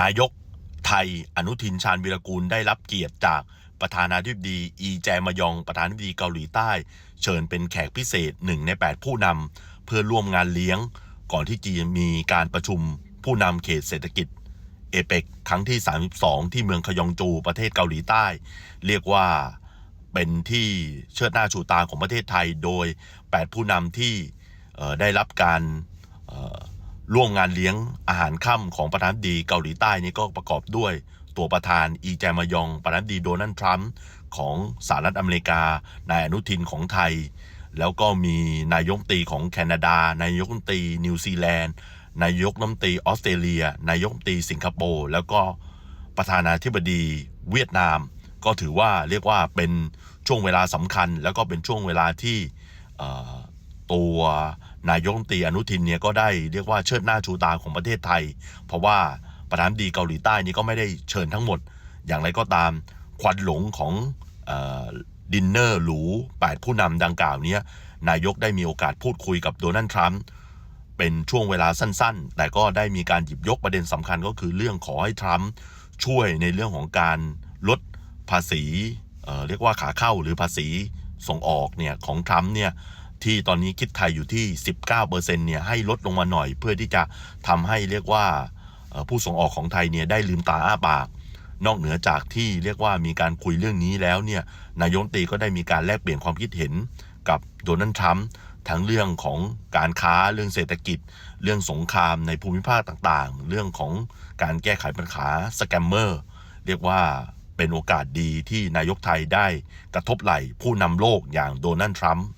นายกไทยอนุทินชาญวีรกูลได้รับเกียรติจากประธานาธิบดีอีแจมยองประธานาธิบดีเกาหลีใต้ เชิญเป็นแขกพิเศษหนึ่งใน 8 ผู้นำเพื่อร่วมงานเลี้ยง ก่อนที่จะมีการประชุมผู้นำเขตเศรษฐกิจเอเปกครั้งที่ 32 ที่เมืองคยองจูประเทศเกาหลีใต้ เรียกว่าเป็นที่เชิดหน้าชูตาของประเทศไทยโดย 8 ผู้นำที่ได้รับการ ร่วมงานเลี้ยงอาหารค่ำของประธานาธิบดีเกาหลีใต้นี่ก็ประกอบด้วย ตัวประธานอีแจมยอง ประธานาธิบดีโดนัลด์ทรัมป์ของสหรัฐอเมริกานายอนุทินของไทย แล้วก็มีนายกตีของแคนาดา นายกตีนิวซีแลนด์ นายกรัฐมนตรีออสเตรเลีย นายกตีสิงคโปร์แล้วก็ประธานาธิบดีเวียดนาม ก็ถือว่าเรียกว่าเป็นช่วงเวลาสำคัญ แล้วก็เป็นช่วงเวลาที่ ตัวนายกรัฐมนตรีอนุทินเนี่ยก็ได้เรียกว่าเชิดหน้าชูตาของประเทศไทย เพราะว่าประธานดีเกาหลีใต้นี่ก็ไม่ได้เชิญทั้งหมด อย่างไรก็ตามควันหลงของออดินเนอร์หรูแปดผู้นำดังกล่าวเนี้ยนายกได้มีโอกาสพูดคุยกับโดนัลด์ทรัมป์เป็นช่วงเวลาสั้นๆ แต่ก็ได้มีการหยิบยกประเด็นสำคัญก็คือเรื่องขอให้ทรัมป์ช่วยในเรื่องของการลดภาษีเเรียกว่าขาเข้าหรือภาษีส่งออกเนี่ยของทรัมป์เนี่ย ที่ตอนนี้คิดไทยอยู่ที่ 19%เนี่ยให้ลดลงมาหน่อย เพื่อที่จะทำให้เรียกว่าผู้ส่งออกของไทยเนี่ยได้ลืมตาอ้าปากนอกเหนือจากที่เรียกว่ามีการคุยเรื่องนี้แล้วเนี่ยนายกรัฐมตีก็ได้มีการแลกเปลี่ยนความคิดเห็นกับโดนัลด์ทรัมป์ทั้งเรื่องของการค้าเรื่องเศรษฐกิจ เรื่องสงครามในภูมิภาคต่างๆ เรื่องของการแก้ไขปัญหาสแกมเมอร์เรียกว่าเป็นโอกาสดีที่นายกไทยได้กระทบไหล่ผู้นำโลกอย่างโดนัลด์ทรัมป์